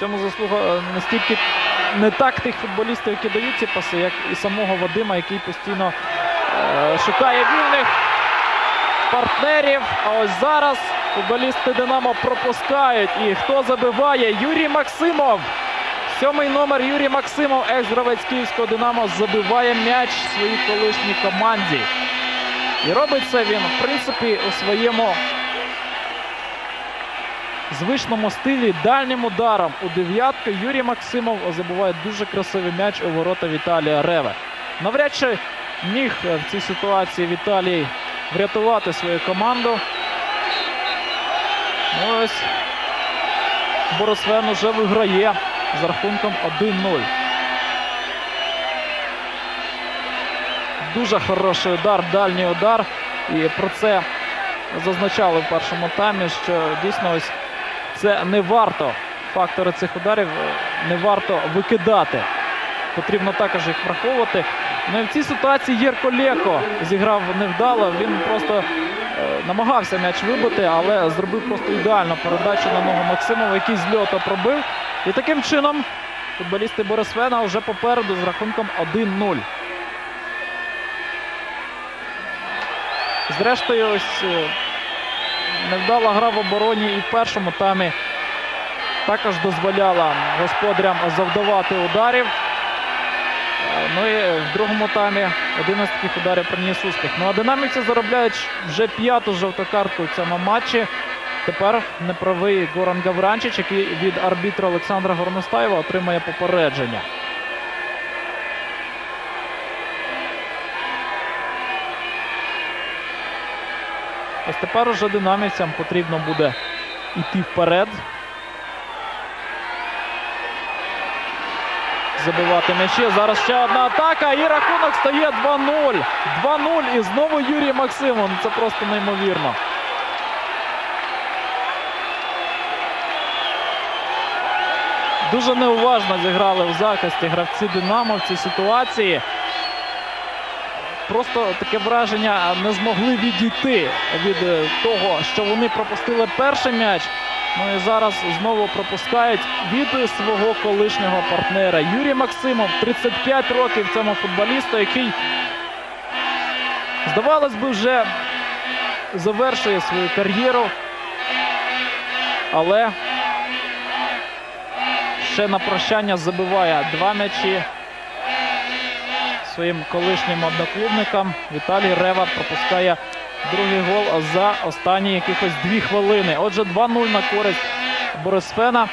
Цьому заслуга е, настільки не так тих футболістів, які дають ці паси, як і самого Вадима, який постійно е, шукає вільних партнерів. А ось зараз футболісти Динамо пропускають. І хто забиває? Юрій Максимов. Сьомий номер Юрій Максимов, екс-гравець Київського Динамо, забиває м'яч своїй колишній команді. І робить це він, в принципі, у своєму звичному стилі дальнім ударом у дев'ятку. Юрій Максимов забиває дуже красивий м'яч у ворота Віталія Реве. Навряд чи міг е, в цій ситуації Віталій врятувати свою команду. Ну ось Борисвен уже виграє з рахунком 1-0. Дуже хороший удар, дальній удар. І про це зазначали в першому таймі, що дійсно ось це не варто. Фактори цих ударів е, не варто викидати. Потрібно також їх враховувати. Ну і в цій ситуації Єрко Леко зіграв невдало. Він просто е, намагався м'яч вибити, але зробив просто ідеальну передачу на ногу Максимова, який з льоту пробив. І таким чином футболісти Борисвена вже попереду з рахунком 1-0. Зрештою, ось е, невдала гра в обороні і в першому таймі також дозволяла господарям завдавати ударів. Е, Ну і в другому таймі один із таких ударів приніс успіх. Ну а динамівці заробляють вже п'яту жовту картку в цьому матчі. Тепер неправий Горан Гавранчич, який від арбітра Олександра Горностаєва отримає попередження. Ось тепер уже динамівцям потрібно буде йти вперед. Забивати м'ячі. Зараз ще одна атака. І рахунок стає 2-0. 2-0. І знову Юрій Максимов. Це просто неймовірно. Дуже неуважно зіграли в захисті гравці Динамо в цій ситуації. Просто таке враження не змогли відійти від е, того, що вони пропустили перший м'яч. Ну і зараз знову пропускають від свого колишнього партнера. Юрій Максимов, 35 років цьому футболісту, який, здавалось би, вже завершує свою кар'єру. Але ще на прощання забиває два м'ячі своїм колишнім одноклубникам. Віталій Рева пропускає другий гол за останні якихось дві хвилини. Отже, 2-0 на користь Борисфена.